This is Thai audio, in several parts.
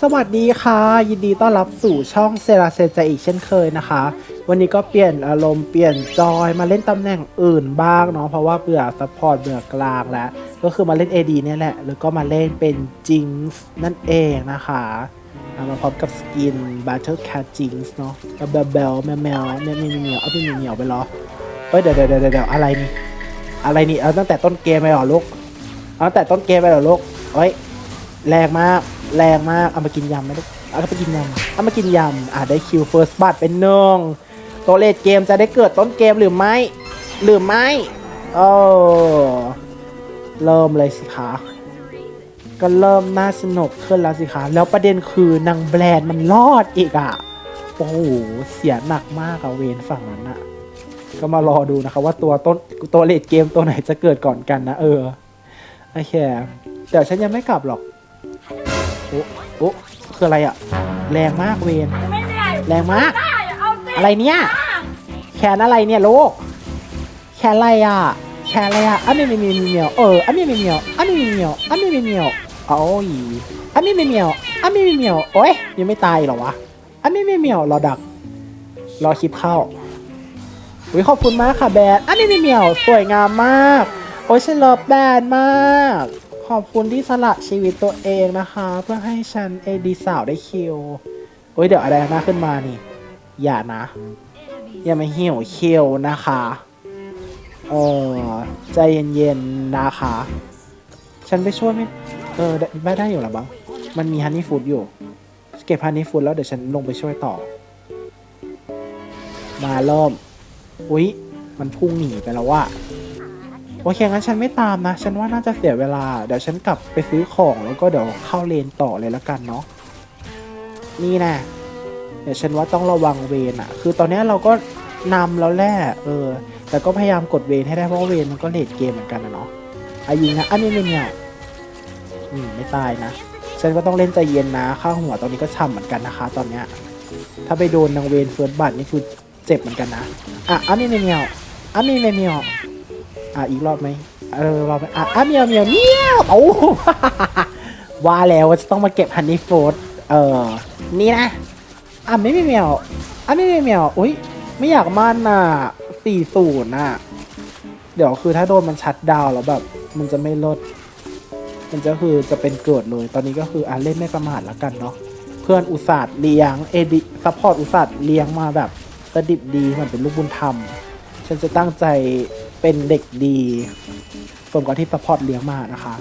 สวัสดีค่ะ ยินดีต้อนรับสู่ช่องเซราเซจอีกเช่นเคยนะคะ วันนี้ก็เปลี่ยนอารมณ์เปลี่ยนจอยมาเล่นตำแหน่งอื่นบ้างเนาะเพราะว่าเบื่อซัพพอร์ตเบื่อกลางแล้ว ก็คือมาเล่น AD เนี่ยแหละ แล้วก็มาเล่นเป็นจิงส์นั่นเองนะคะอ่ามาพร้อมกับสกิน Battle Cat Jinx เนาะกับเบลเบลแมวแมวแมวแมวเหมียวเอาเป็นเหมียวไปเหรอเฮ้ยเดี๋ยวเดี๋ยวเดี๋ยวเดี๋ยวอะไรนี่อะไรนี่เอาตั้งแต่ต้นเกมไปหรอลูกเอาตั้งแต่ต้นเกมไปหรอลูกเฮ้ยแรงมาก แรงมากเอามากินยำไหมลูกเอาไปกินยำเอามากินยำอะได้คิวเฟิร์สบัตเป็นหนึ่งตัวเลดเกมจะได้เกิดต้นเกมหรือไม่หรือไม่โอ้เริ่มเลยสิคะก็เริ่มน่าสนุกขึ้นแล้วสิคะแล้วประเด็นคือนางแบรนด์มันรอดอีกอะโอ้โหเสียหนักมากอะเวนฝั่งนั้นอะก็มารอดูนะคะว่าตัวต้นตัวเลดเกมตัวไหนจะเกิดก่อนกันนะเออโอเคแต่ฉันยังไม่กลับหรอก คืออะไรอะแรงมากเวนไม่ได้แรงมาก ได้เอาสิอะไรเนี่ย แขนอะไรเนี่ยลูกแขนอะไรอะ แขนอะไรอะอันนี้ไม่มีเหมียวเอออันนี้ไม่เหมียวอันนี้ไม่เหมียวอันนี้ไม่เหมียวโอ้ยอันนี้ไม่เหมียวอันนี้ไม่เหมียวโอ้ยยังไม่ตายเหรอวะอันนี้ไม่เหมียวรอดัก รอคลิปเข้าอุ้ยขอบคุณมากค่ะแบรนด์อันนี้ไม่เหมียวสวยงามมาก โอ้ยฉันเลิฟแบรนด์มาก ขอบคุณที่สละชีวิตตัวเองนะคะ เพื่อให้ฉันเอดีสาวได้คิวโอ้ยเดี๋ยวอะไรนะขึ้นมานี่ อย่านะ อย่ามาเหี่ยวเคียวนะคะเออใจเย็นๆนะคะ ฉันไปช่วยไม่เออได้ไม่ได้อยู่หรอบ้างมันมีฮันนี่ฟูดอยู่ เก็บฮันนี่ฟูดแล้วเดี๋ยวฉันลงไปช่วยต่อ มาเริ่มอุ๊ย มันพุ่งหนีไปแล้วว่ะ โอเคงั้นฉันไม่ตามนะ ฉันว่าน่าจะเสียเวลา เดี๋ยวฉันกลับไปซื้อของแล้วก็เดี๋ยวเข้าเลนต่อเลยแล้วกันเนาะนี่นะเดี๋ยวฉันว่าต้องระวังเวนอะคือตอนนี้เราก็นำแล้วแหละเออ แต่ก็พยายามกดเวนให้ได้เพราะว่าเวนมันก็เลดเกมเหมือนกันนะเนาะอายิงนะอันนี้เนี่ยอืมไม่ตายนะฉันก็ต้องเล่นใจเย็นนะข้าหัวตอนนี้ก็ช่ำเหมือนกันนะคะ ตอนเนี้ยถ้าไปโดนนางเวนเฟิร์สบัตนี่คือเจ็บเหมือนกันนะอะอันนี้เนี่ยอันนี้เนี่ย อะอีกรอบไหมเออรอบอะอันเมียวเมียวเมียวโอ้ว่าแล้วจะต้องมาเก็บฮันนี่โฟร์เออนี่นะอะไม่มีเมียวอะไม่มีเมียวอุ้ยไม่อยากมั่นน่ะสี่ศูนย์น่ะเดี๋ยวคือถ้าโดนมันชัดดาวแล้วแบบ มันจะไม่ลด มันจะคือจะเป็นเกิดเลย ตอนนี้ก็คืออะเล่นไม่ประมาทแล้วกันเนาะเพื่อนอุตส่าห์เลี้ยงเอดิซัพพอร์ตอุตส่าห์เลี้ยงมาแบบสดิบดีเหมือนเป็นลูกบุญธรรม ฉันจะตั้งใจ เป็นเด็กดีสมกับที่ซัพพอร์ตเลี้ยงมานะคะ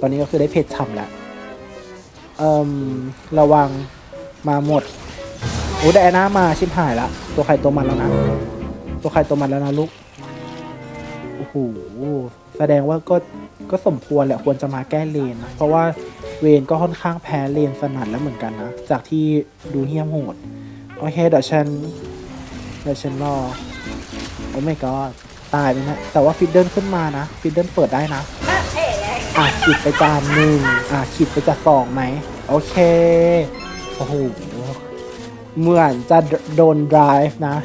ตอนนี้ก็คือได้เพจทำแล้วเอ่มระวังมาหมดโอ้ไดอาน่ามาชิบหายละ ตัวใครตัวมันแล้วนะ ตัวใครตัวมันแล้วนะลูก โอ้โห แสดงว่าก็ก็สมควรแหละควรจะมาแก้เลนนะ เพราะว่าเวนก็ค่อนข้างแพ้เลนสนัดแล้วเหมือนกันนะ จากที่ดูเฮี้ยมโหด โอเคเดี๋ยวฉันเดี๋ยวฉันรอ โอ้ไม่ก็ ตายเลยนะ แต่ว่าฟิดเดิลขึ้นมานะฟิดเดิลเปิดได้นะอะขีดไปจานหนึ่งอะขีดไปจากสองไหมโอเคโอ้โหเหมือนจะโดน drive นะ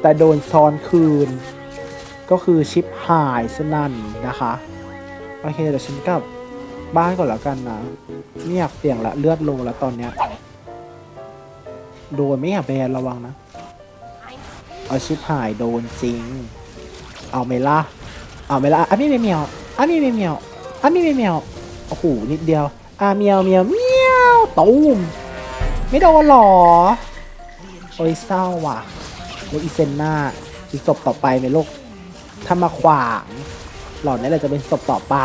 แต่โดนซ้อนคืน ก็คือชิปหายสนั่นนะคะ โอเคเดี๋ยวฉันกลับบ้านก่อนแล้วกันนะไม่อยากเสี่ยงละเลือดโลแล้วตอนเนี้ยโดนไม่อยากแบนระวังนะ เอาชิปหายโดนจริง เอาไหมล่ะเอาไหมล่ะอะม่ไม่เมียวอะม่ไม่เมียวอะม่ไม่เมียวโอ้โหนิดเดียวอะเมียวเมียวเมียวตูมไม่โดนหรอโอ้ยเศร้าว่ะลูกอีเซนนาอีศพต่อไปไหมลูกถ้ามาขวางหล่อนนี่แหละจะเป็นศพต่อไป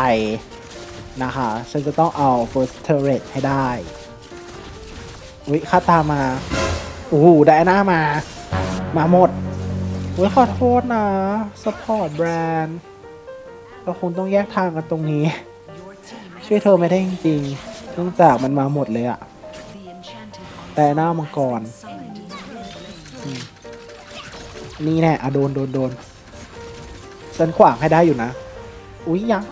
นะคะ ฉันจะต้องเอา first turret ให้ได้อุ้ยค่าตามาโอ้โหไดอาน่ามา มาหมด อ้ยขอโทษนะ support brand เราคงต้องแยกทางกันตรงนี้ ช่วยเธอไม่ได้จริงๆเนื่องจากมันมาหมดเลยอะแต่หน้ามังกรนี่แน่อะโดนโดนโดนฉันขวางให้ได้อยู่นะ อุ๊ยยัง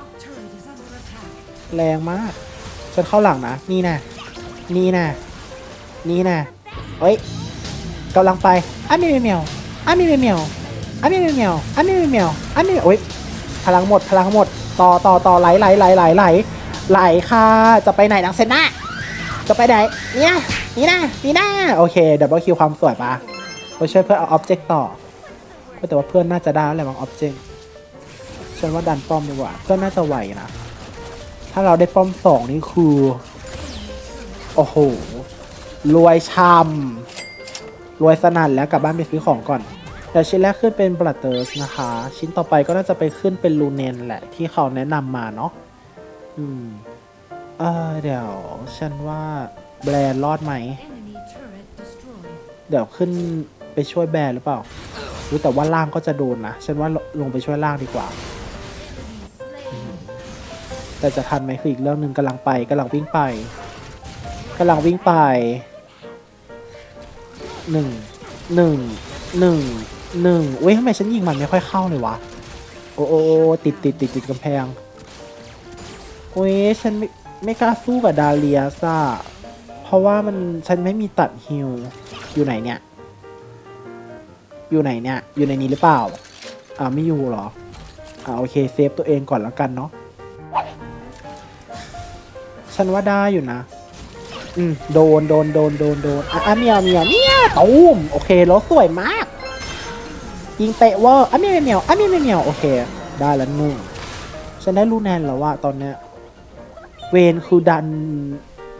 แรงมาก ฉันเข้าหลังนะ นี่แน่นี่แน่นี่แน่เฮ้ยกำลังไปอันนี้ไม่เมียว อันนี้ไม่เหมียวอันนี้ไม่เหมียวอันนี้ไม่เหมียวอันนี้โอ๊ยพลังหมดพลังหมด ต่อต่อต่อไหลไหลไหลไหลไหลไหลค่ะจะไปไหนนางเซน่าจะไปไหนเนี่ยนี่นะนี่นะโอเคดับเบิลคิวความสวยปะไปช่วยเพื่อนเอาออบเจกต์ต่อแต่ว่าเพื่อนน่าจะได้แล้วบางออบเจกต์ฉันว่าดันป้อมดีกว่า เพื่อนน่าจะไหวนะ ถ้าเราได้ป้อมสองนี่คือ โอ้โหรวยชำ รวยสนั่นแล้วกลับบ้านไปซื้อของก่อนแต่ชิ้นแรกขึ้นเป็นบลัตเตอร์สนะคะ ชิ้นต่อไปก็น่าจะไปขึ้นเป็นลูเนนแหละที่เขาแนะนำมาเนาะอืมเออเดี๋ยว ฉันว่าแบรนด์รอดไหม Enemy turret destroyed. เดี๋ยวขึ้นไปช่วยแบรนด์หรือเปล่ารู้แต่ว่าล่างก็จะโดนนะ ฉันว่าลงไปช่วยล่างดีกว่า Slain. แต่จะทันไหมคืออีกเรื่องหนึ่งกำลังไปกำลังวิ่งไปกำลังวิ่งไป หนึ่งหนึ่งหนึ่งหนึ่งเว้ยทำไมฉันยิงมันไม่ค่อยเข้าเลยวะ โอ้โอ้ติดติดติดติดกำแพงโอ้ยฉันไม่ไม่กล้าสู้กับดาเลียซ่าเพราะว่ามันฉันไม่มีตัดฮิลอยู่ไหนเนี่ย อยู่ไหนเนี่ย อยู่ในนี้หรือเปล่า อ่าไม่อยู่หรอ อ่าโอเคเซฟตัวเองก่อนแล้วกันเนาะ ฉันว่าได้อยู่นะ อืมโดนโดนโดนโดนโดนอะอะเมียวเมียวเมียว ตูมโอเคแล้วสวยมาก ยิงเตะเวอร์อะเมียวเมียวอะเมียวเมียวเมียวโอเค ได้แล้วหนึ่งฉันได้รู้แนนแล้วว่าตอนเนี้ยเวนคือดัน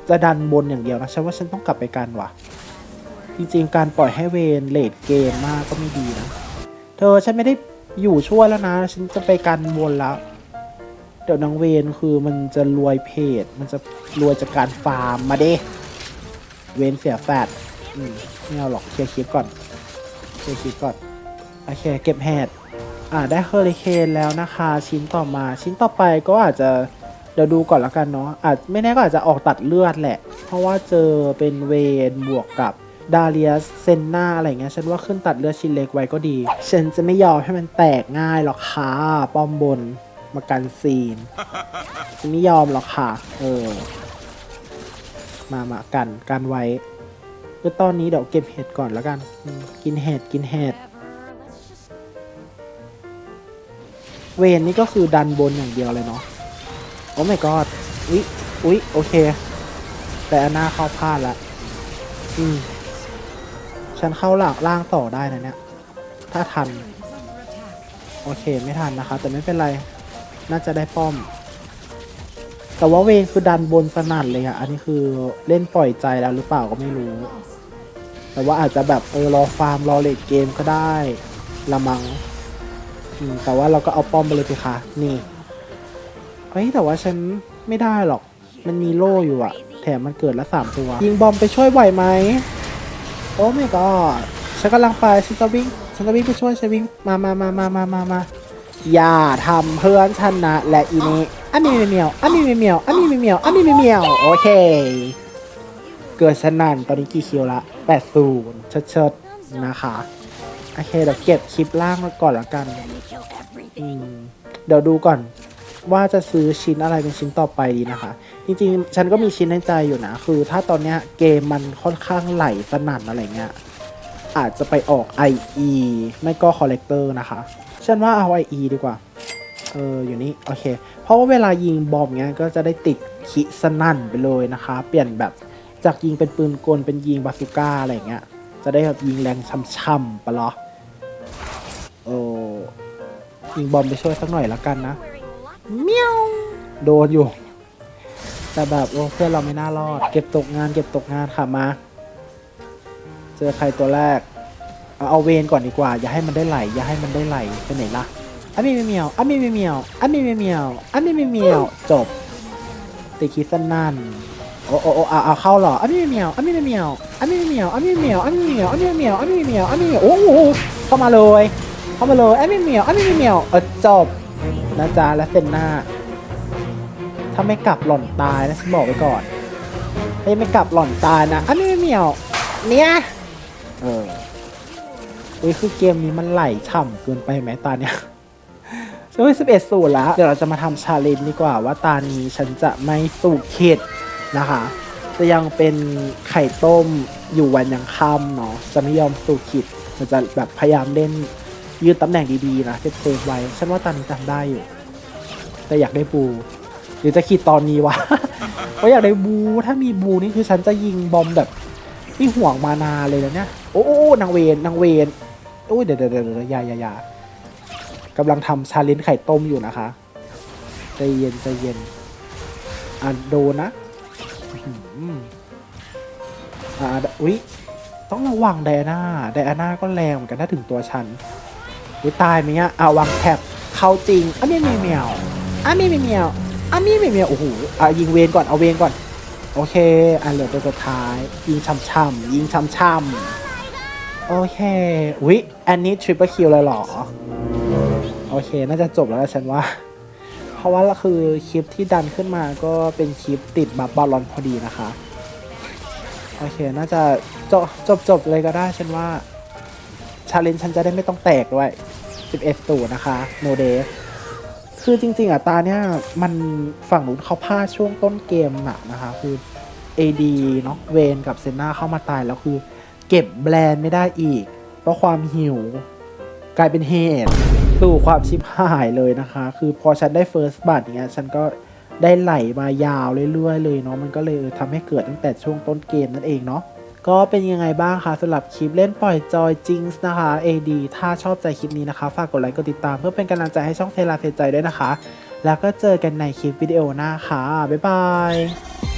จะดันบนอย่างเดียวนะฉันว่าฉันต้องกลับไปกันว่ะ จริงๆ การปล่อยให้เวนเลดเกมมากก็ไม่ดีนะ เธอฉันไม่ได้อยู่ช่วยแล้วนะ ฉันจะไปกันบนแล้ว เดี๋ยวนางเวนคือมันจะรวยเพจ มันจะรวยจากการฟาร์มมาเด้เวนเสียแฟด อืมไม่เอาหรอกเคลียร์คลิปก่อนเคลียร์คลิปก่อนโอเคเก็บแฮดอ่าได้เฮอริเคนแล้วนะคะ ชิ้นต่อมาชิ้นต่อไปก็อาจจะเดี๋ยวดูก่อนแล้วกันเนาะอาจไม่แน่ก็อาจจะออกตัดเลือดแหละ เพราะว่าเจอเป็นเวนบวกกับดาเลียสเซนนาอะไรเงี้ยฉันว่าขึ้นตัดเลือดชิ้นเล็กไว้ก็ดี ฉันจะไม่ยอมให้มันแตกง่ายหรอกค่ะป้อมบนมากันซีนฉันไม่ยอมหรอกค่ะ เออ มามากันกันไว้ คือตอนนี้เดี๋ยวเก็บเห็ดก่อนแล้วกัน กินเห็ดกินเห็ดเวนนี่ก็คือดันบนอย่างเดียวเลยเนาะ โอ้ my god อุ๊ยอุ๊ยโอเค แต่อันหน้าเข้าพลาดละ อืม ฉันเข้าหลังล่างต่อได้นะเนี่ย ถ้าทัน โอเคไม่ทันนะคะ แต่ไม่เป็นไร น่าจะได้ป้อม แต่ว่าเวนคือดันบนสนั่นเลยอะอันนี้คือเล่นปล่อยใจแล้วหรือเปล่าก็ไม่รู้ แต่ว่าอาจจะแบบเออรอฟาร์มรอเลดเกมก็ได้ละมังอืมแต่ว่าเราก็เอาป้อมไปเลยสิคะนี่เฮ้ยแต่ว่าฉันไม่ได้หรอก มันมีโล่อยู่อะแถมมันเกิดละสามตัว ยิงบอมไปช่วยไหวไหมโอ้ไม่ก็ฉันกำลังไปฉันจะวิ่งฉันจะวิ่งไปช่วยฉันวิ่งมามามามามามามาอย่าทำเพื่อนฉันนะและอีนี้ อันนี้ไม่เมียวอันนี้ไม่เมียวอันนี้ไม่เมียวอันนี้ไม่เมียวโอเค เกิดสนั่นตอนนี้กี่คิวละ80เชิดเชิดๆนะคะโอเคเดี๋ยวเก็บคลิปล่างมาก่อนละกันอืมเดี๋ยวดูก่อนว่าจะซื้อชิ้นอะไรเป็นชิ้นต่อไปดีนะคะ จริงๆ ฉันก็มีชิ้นในใจอยู่นะ คือถ้าตอนเนี้ยเกมมันค่อนข้างไหลสนั่นอะไรเงี้ยอาจจะไปออก IE ไม่ก็ Collector นะคะ ฉันว่าเอา IE ดีกว่า เออ อยู่นี่ โอเค เพราะว่าเวลายิงบอมเงี้ยก็จะได้ติดคิสนั่นไปเลยนะคะ เปลี่ยนแบบจากยิงเป็นปืนกลเป็นยิงบาซูก้าอะไรเงี้ย จะได้แบบยิงแรงช่ำๆปะเหรอโอ้ยิงบอมไปช่วยสักหน่อยละกันนะเมียวโดนอยู่ แต่แบบโอ้เพื่อนเราไม่น่ารอด เก็บตกงาน เก็บตกงานค่ะมา เจอใครตัวแรก เอาเอาเวนก่อนดีกว่า อย่าให้มันได้ไหล อย่าให้มันได้ไหลไปไหนล่ะ อัมีม่เมียวอัมีม่เมียวอัมีม่เมียวอัมีม่เมียวจบตีคิสั้นนั่นโอ้โอ้เอาเอาเข้าหรออัมีม่เมียวอัมีม่เมียวอัมีม่เมียวอัมีม่เมียวอัมีม่เมียวอัมีม่เมียวอัมีม่เมียวอัมีโอ้โหเข้ามาเลยเข้ามาเลยอัมีม่เมียวอัมีม่เมียวเออจบนะจ๊ะและเซนหน้า ถ้าไม่กลับหล่อนตายนะฉันบอกไว้ก่อนถ้าไม่กลับหล่อนตายนะอัมีม่เมียว เนี่ยเออเอ้ยคือเกมนี้มันไหลฉ่ำเกินไปไหมตาเนี่ย ฉันว่าสิบเอ็ดสูตรแล้วเดี๋ยวเราจะมาทำชาเลนจ์ดีกว่าว่าตานี้ฉันจะไม่สูเข็ดนะคะ จะยังเป็นไข่ต้มอยู่วันยังค่ำเนาะจะไม่ยอมสูขิดจะจะแบบพยายามเล่นยืนตำแหน่งดีๆนะเซฟเซฟไว้ ฉันว่าตอนนี้ทำได้อยู่ แต่อยากได้ปูหรือจะขีดตอนนี้วะเพราะอยากได้บู ถ้ามีบูนี่คือฉันจะยิงบอมแบบที่ห่วงมานาเลยนะเนี่ย โอ้โอ้นางเวนนางเวนโอ้ยเดี๋ยวเดี๋ยวเดี๋ยวยาอยาอยา กำลังทำชาเลนจ์ไข่ต้มอยู่นะคะ ใจเย็นใจเย็นอะโดนนะอ่าอุ๊ยต้องระวังไดอาน่าไดอาน่าก็แรงเหมือนกันถ้าถึงตัวฉันอุ๊ยตายไหมเนี่ยอะวางแท็บเข้าจริงอะมีมีเมียวอะมีมีเมียวอะมีมีเมียวโอ้โหอะยิงเวนก่อนเอาเวนก่อนโอเคอันเหลือตัวสุดท้าย ยิงช่ำๆยิงช่ำๆโอเค อุ๊ย อันนี้ทริปเปิลคิวเลยเหรอ โอเค น่าจะจบแล้วฉันว่า เพราะว่าคือคลิปที่ดันขึ้นมาก็เป็นคลิปติดบัฟบอลลอนพอดีนะคะ โอเค น่าจะจบจบจบเลยก็ได้ฉันว่าชาเลนจ์ฉันจะได้ไม่ต้องแตกด้วย 11สูนะคะโนเดฟคือจริง ๆอะตาเนี่ยมันฝั่งนู้นเขาพลาดช่วงต้นเกมหนักนะคะ คือ AD เนาะเวนกับเซน่าเข้ามาตายแล้วคือ เก็บแบรนด์ไม่ได้อีก เพราะความหิว กลายเป็นเหตุ สู่ความชิบหายเลยนะคะ คือพอฉันได้เฟิร์สบัตเงี้ย ฉันก็ได้ไหลมายาวเรื่อยๆเลยเนาะ มันก็เลยทำให้เกิดตั้งแต่ช่วงต้นเกมนั่นเองเนาะ ก็เป็นยังไงบ้างคะสำหรับคลิปเล่นปล่อยจอยจิงส์นะคะ AD ถ้าชอบใจคลิปนี้นะคะ ฝากกดไลค์กดติดตามเพื่อเป็นกำลังใจให้ช่องเทลาเซใจด้วยนะคะ แล้วก็เจอกันในคลิปวิดีโอหน้าค่ะ บ๊ายบาย